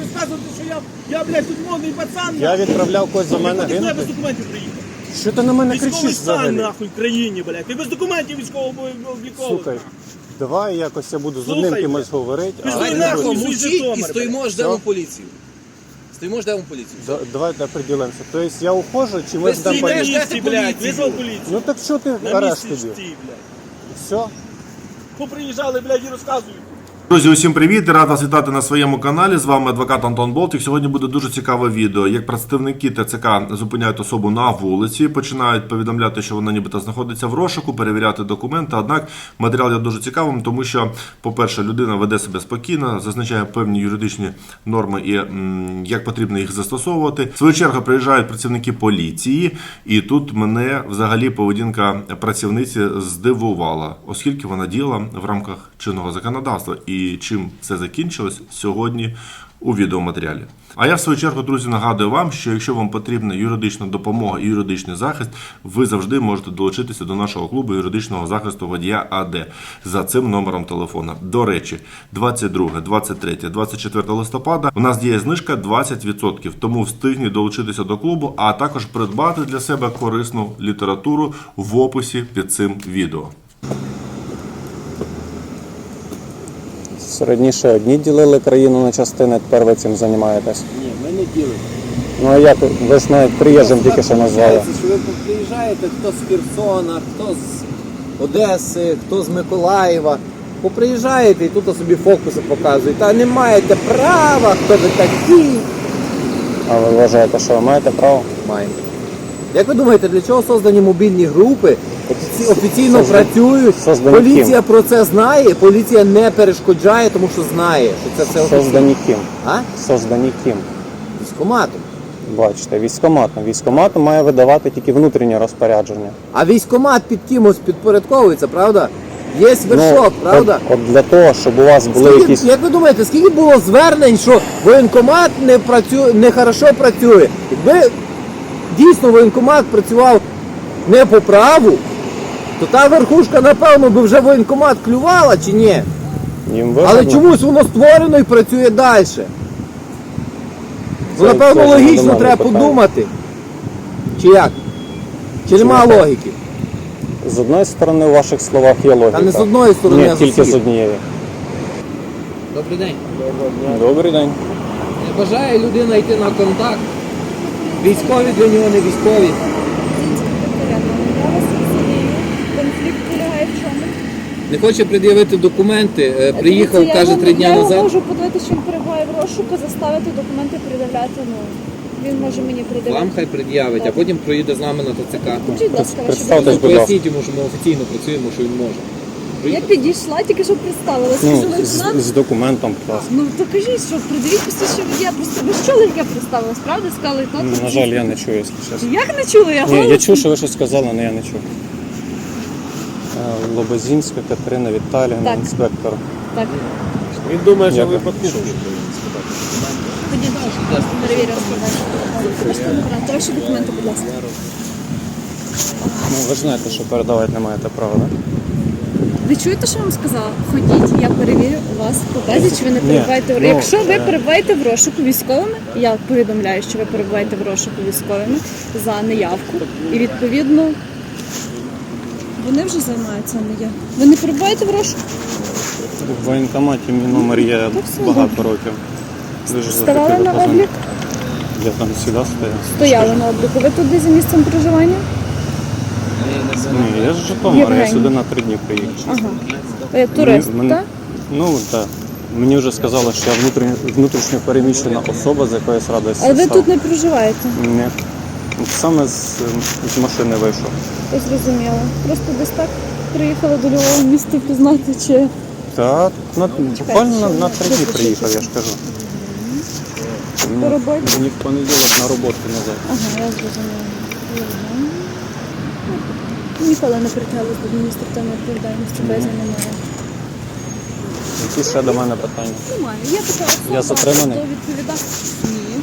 розказувати, що я, я блядь, тут модний пацан. Я відправляв когось за мене Ти куди без гинути. документів приїхав? Що ти на мене Військовий кричиш стан взагалі? нахуй в країні, блядь. Ти без документів військового облікового. Слухай, давай якось я буду з Слухай, одним кимось говорити, Ти а не нахуй. Мовчіть і стоїмо, ждемо поліцію. Стоїмо, ждемо поліцію. Да- Давайте определимося. Тобто я ухожу, чи ми Ви ждемо Ти поліцію? місці, блядь, поліцію. визвав поліцію. Ну так що ти На арешт місці тоді? стій, блядь. Все? Поприїжджали, блядь, і розказують. Друзі, усім привіт! Рад вас вітати на своєму каналі. З вами адвокат Антон Болтик. Сьогодні буде дуже цікаве відео. Як представники ТЦК зупиняють особу на вулиці, починають повідомляти, що вона нібито знаходиться в розшуку, перевіряти документи. Однак матеріал є дуже цікавим, тому що, по-перше, людина веде себе спокійно, зазначає певні юридичні норми і як потрібно їх застосовувати. В свою чергу приїжджають працівники поліції, і тут мене взагалі поведінка працівниці здивувала, оскільки вона діяла в рамках чинного законодавства. І чим це закінчилось сьогодні у відеоматеріалі. А я в свою чергу, друзі, нагадую вам, що якщо вам потрібна юридична допомога і юридичний захист, ви завжди можете долучитися до нашого клубу юридичного захисту водія АД за цим номером телефона. До речі, 22, 23, 24 листопада у нас діє знижка 20%, тому встигніть долучитися до клубу, а також придбати для себе корисну літературу в описі під цим відео. Раніше одні ділили країну на частини, тепер ви цим займаєтесь. Ні, ми не ділимо. Ну а як ви ж навіть приїжджим тільки що назвали. Що ви приїжджаєте, хто з Херсона, хто з Одеси, хто з Миколаєва. Поприїжджаєте і тут собі фокуси показують. Та не маєте права, хто ви такі. А ви вважаєте, що ви маєте право? Маєте. Як ви думаєте, для чого создані мобільні групи? Офіці- Офіційно Создані- працюють. создані Поліція про це знає, поліція не перешкоджає, тому що знає, що це все офіційно. Создані ким? А? Создані ким? Військоматом. Бачите, військоматом. Військоматом має видавати тільки внутрішнє розпорядження. А військомат під кимось підпорядковується, правда? Є вершок, Ну, правда? От, от для того, щоб у вас були Скільки, якісь. Як ви думаєте, скільки було звернень, що воєнкомат не працює, не хорошо працює? Якби дійсно воєнкомат працював не по праву, то та верхушка, напевно, би вже воєнкомат клювала чи ні? Їм Але чомусь воно створено і працює далі. Ну, Це- напевно, це ж логічно треба питання. подумати. Чи як? Чи нема так? логіки? З одної сторони, у ваших словах є логіка. Та не з одної сторони, Ні, з тільки усіх. з однієї. Добрий день. Добрий день. Не бажає людина йти на контакт. Військові для нього не військові. Конфлікт полягає в чому? Не хоче пред'явити документи. е, Приїхав, Дивіться, каже, три дня Я його можу подивитися, що він перебуває в розшуку, заставити документи пред'являти. Ну, він може мені Вам хай пред'явить, а потім проїде з нами на ТЦК. Покажіть, будь ласка, ваші Представтесь, документи. будь ласка. Поясніть йому, що ми офіційно працюємо, що він може. Я підійшла, тільки що представилась. Ну, з, з документом, будь ласка. Ну то кажіть, що придивіть посвідчення водія. Просто ви ж чули, як я представилась, правда? Сказали, лейтенант. На жаль, я не чую, якщо чесно. Як не чули? Я Ні, я чув, що ви щось сказали, але я не чув. Лобозінська Катерина Віталіївна, Так. інспектор. Так, Він думає, що Дякую. ви підпишете. тоді перевірю складати. Можете набрати ваші документи, будь ласка. Ну, ви ж знаєте, що передавати не маєте права, так? Ви чуєте, що я вам сказала? Ходіть, я перевірю у вас по базі, чи ви не Ні, перебуваєте в ну, Якщо ви е. перебуваєте в розшуку військовими, я повідомляю, що ви перебуваєте в розшуку військовими за неявку. І відповідно вони вже займаються, а не я. Ви не перебуваєте в розшуку? В воєнкоматі мій номер є Ну, все багато років. Дуже Ставали на облік? Я там завжди стояв. Стояли на обліку. Ви туди за місцем проживання? Ні, я з Житомира, я Євгеній. сюди на три дні приїхав. Ага. Турист, Мені- так? Ну так. Мені вже сказали, що я внутрішньо, внутрішньо переміщена особа з якоїсь радості. Але ви став. тут не проживаєте. Ні. Саме з, з машини вийшов. Я зрозуміла. Просто десь так приїхала до Львова місто пізнати, чи Так, на, буквально на, на три дні приїхав, я ж кажу. по Мені, роботі. мені в понеділок на роботу назад. Ага, я зрозуміла. Ага. Ніколи не притягли до адміністративної відповідальності, безі немає. Які ще до мене питання? Немає. Є така особа, Я затриманий? до відповідальності. Ні.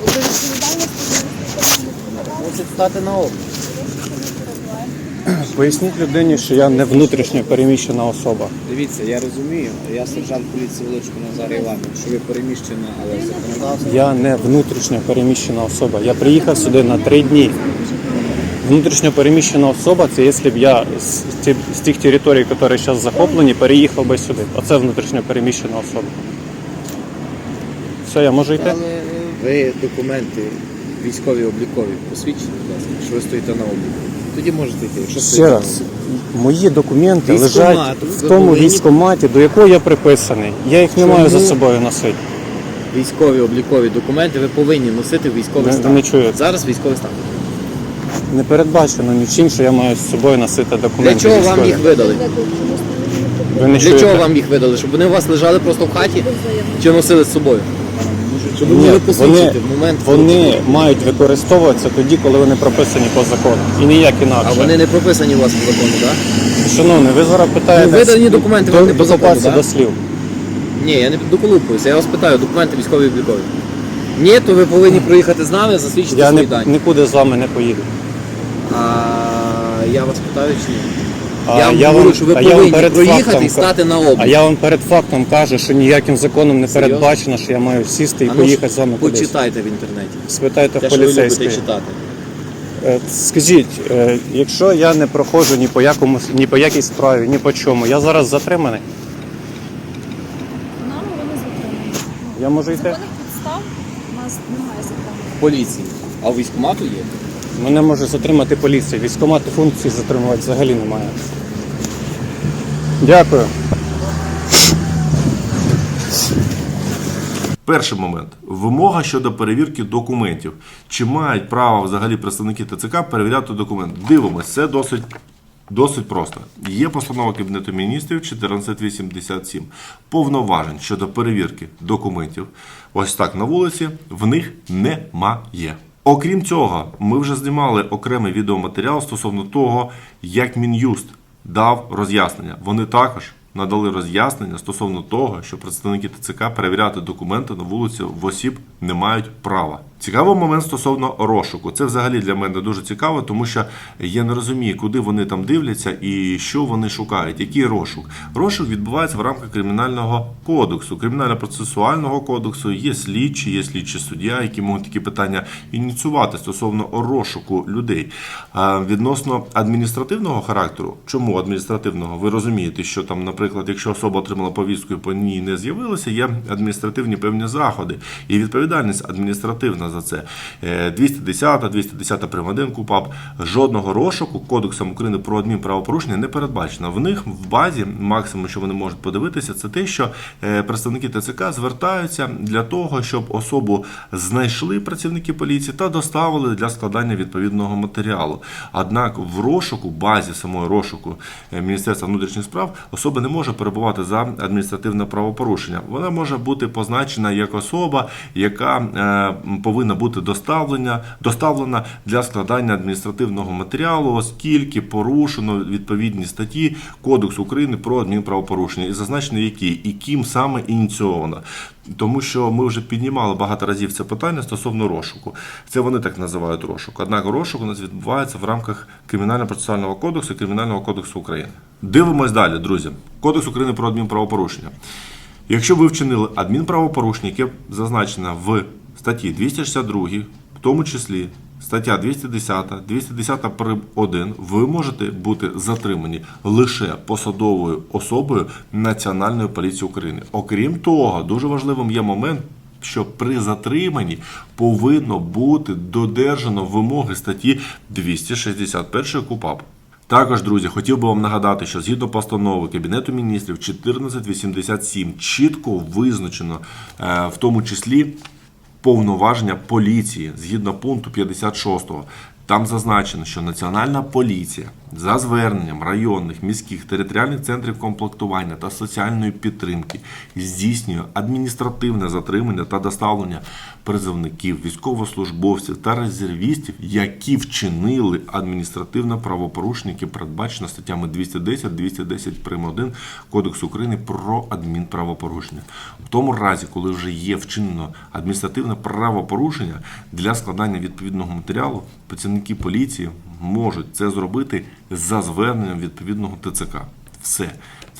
До відповідальності адміністративної відповідальності. Хочуть стати на облік. Поясніть людині, що я не внутрішньо переміщена особа. Дивіться, я розумію, я сержант поліції Величко Назар Іванович, що ви переміщена, але законодавство. Я не внутрішньо переміщена особа. Я приїхав сюди на три дні. Внутрішньо переміщена особа це якщо б я з, з тих територій, які зараз захоплені, переїхав би сюди. Оце внутрішньо переміщена особа. Все, я можу йти? Але ви документи військові облікові посвідчені, будь ласка, що ви стоїте на обліку. Тоді можете йти. Якщо Ще стоїте на раз. Мої документи Військкомат, лежать в ви тому повинні- військкоматі, до якого я приписаний. Я їх не Чому? маю за собою носити. військові облікові документи, ви повинні носити в військовий Ви- ви стан. не чуєте. Зараз військовий стан. Не передбачено нічим, що я маю з собою носити документи. Для чого вам військові. їх видали? Ви не Для чуєте? чого вам їх видали? Щоб вони у вас лежали просто в хаті чи носили з собою? Щоб Ні, вони, посвідчити в момент. вони мають використовуватися тоді, коли вони прописані по закону. І ніяк інакше. А вони не прописані у вас по закону, так? Шановний, ви зараз питаєте. Ну, видані документи до, вони по закону, да? до слів. Ні, я не доколупуюся. Я вас питаю, документи військові облікові. Ні, то ви повинні проїхати з нами, засвідчити Я свої не, дані. нікуди з вами не поїду. А я вас питаю чи ні? А я вам говорю, що ви а повинні перед проїхати фактом і стати на А я вам перед фактом кажу, що ніяким законом не Серйозно? передбачено, що я маю сісти і А ну, поїхати з вами кудись. Почитайте в інтернеті. Спитайте Те, в що ви любите поліцейської. читати. Е, Скажіть, е, якщо я не проходжу ні по якому ні по якій справі, ні по чому, я зараз затриманий. Нами вони затримані. Я можу йти? Законних підстав у нас немає затримання. Поліції. А у військкомату є? Мене може затримати поліція. Військомати функції затримувати взагалі немає. Дякую. Перший момент вимога щодо перевірки документів. Чи мають право взагалі представники ТЦК перевіряти документи? Дивимось, це досить. Досить просто. Є постанова Кабінету міністрів 1487. Повноважень щодо перевірки документів. Ось так на вулиці в них немає. Окрім цього, ми вже знімали окремий відеоматеріал стосовно того, як Мін'юст дав роз'яснення. Вони також надали роз'яснення стосовно того, що представники ТЦК перевіряти документи на вулиці в осіб не мають права. Цікавий момент стосовно розшуку. Це взагалі для мене дуже цікаво, тому що я не розумію, куди вони там дивляться і що вони шукають. Який розшук? Розшук відбувається в рамках кримінального кодексу, кримінально-процесуального кодексу. Є слідчі, є слідчі суддя, які можуть такі питання ініціювати стосовно розшуку людей. Відносно адміністративного характеру, чому адміністративного? Ви розумієте, що там, наприклад, якщо особа отримала повістку і по ній не з'явилася, є адміністративні певні заходи і відповідальність адміністративна за це. Е, 210, 210 прим. 1 КУПАП. Жодного розшуку Кодексом України про адмінправопорушення не передбачено. В них в базі максимум, що вони можуть подивитися, це те, що е, представники ТЦК звертаються для того, щоб особу знайшли працівники поліції та доставили для складання відповідного матеріалу. Однак в розшуку, базі самої розшуку е, Міністерства внутрішніх справ особа не може перебувати за адміністративне правопорушення. Вона може бути позначена як особа, яка е, повинна бути доставлена, доставлена для складання адміністративного матеріалу, оскільки порушено відповідні статті Кодексу України про адмінправопорушення і зазначено які і ким саме ініційовано. Тому що ми вже піднімали багато разів це питання стосовно розшуку. Це вони так називають розшук. Однак розшук у нас відбувається в рамках Кримінально-процесуального кодексу і Кримінального кодексу України. Дивимось далі, друзі. Кодекс України про адмінправопорушення. Якщо ви вчинили адмінправопорушення, яке зазначено в статті 262, в тому числі стаття 210, 210 прим. 1, ви можете бути затримані лише посадовою особою Національної поліції України. Окрім того, дуже важливим є момент. Що при затриманні повинно бути додержано вимоги статті 261 КУПАП. Також, друзі, хотів би вам нагадати, що згідно постанови Кабінету міністрів 1487 чітко визначено, е, в тому числі повноваження поліції згідно пункту 56. Там зазначено, що Національна поліція за зверненням районних, міських, територіальних центрів комплектування та соціальної підтримки здійснює адміністративне затримання та доставлення призовників, військовослужбовців та резервістів, які вчинили адміністративне правопорушення, яке передбачено статтями 210, 210 прим. 1 Кодексу України про адмінправопорушення. В тому разі, коли вже є вчинено адміністративне правопорушення для складання відповідного матеріалу, працівники поліції можуть це зробити за зверненням відповідного ТЦК. Все.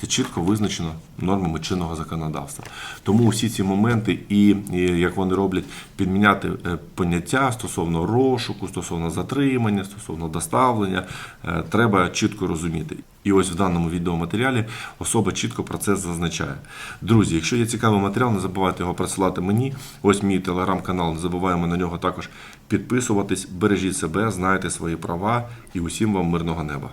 Це чітко визначено нормами чинного законодавства. Тому всі ці моменти, і, і як вони роблять, підміняти е, поняття стосовно розшуку, стосовно затримання, стосовно доставлення, е, треба чітко розуміти. І ось в даному відеоматеріалі особа чітко про це зазначає. Друзі, якщо є цікавий матеріал, не забувайте його присилати мені. Ось мій телеграм-канал, не забуваємо на нього також підписуватись. Бережіть себе, знайте свої права і усім вам мирного неба.